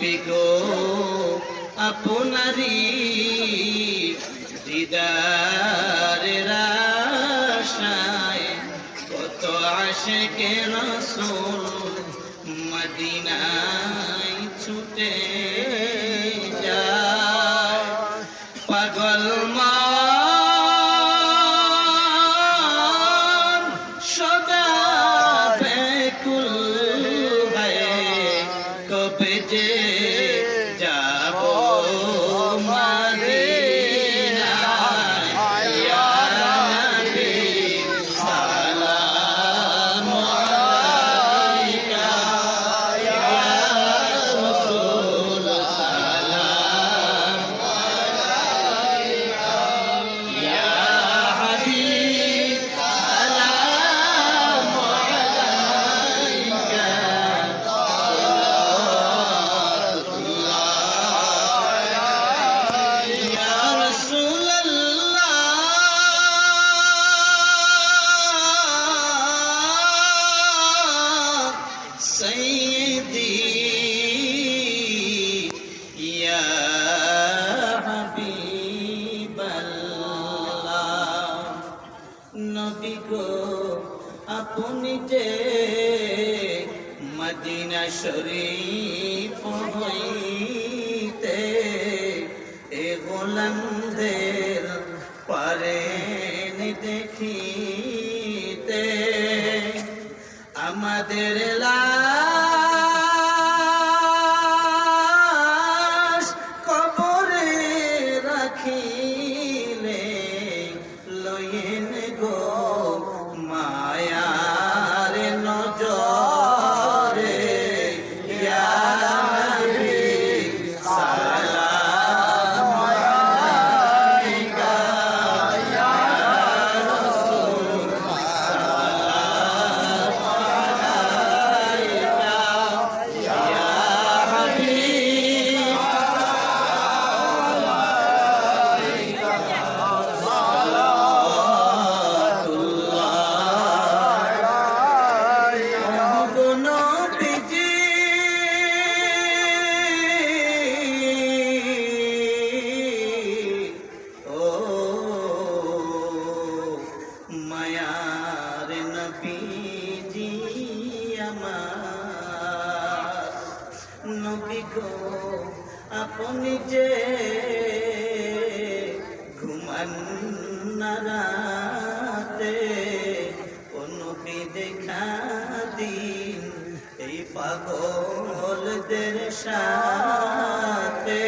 লাগবে গো আপনারি দিদারের আশায় কত আশেকে রসুল মদিনায় ছুটে যা পাগল মা গো আপনি যে মদিনা শরীফ হইতে এ গোলামদের পারেন দেখিতে আমাদের লাশ আপনি যে ঘুমান রাতে ও দেখা দিন এই পাগলদের সাথে।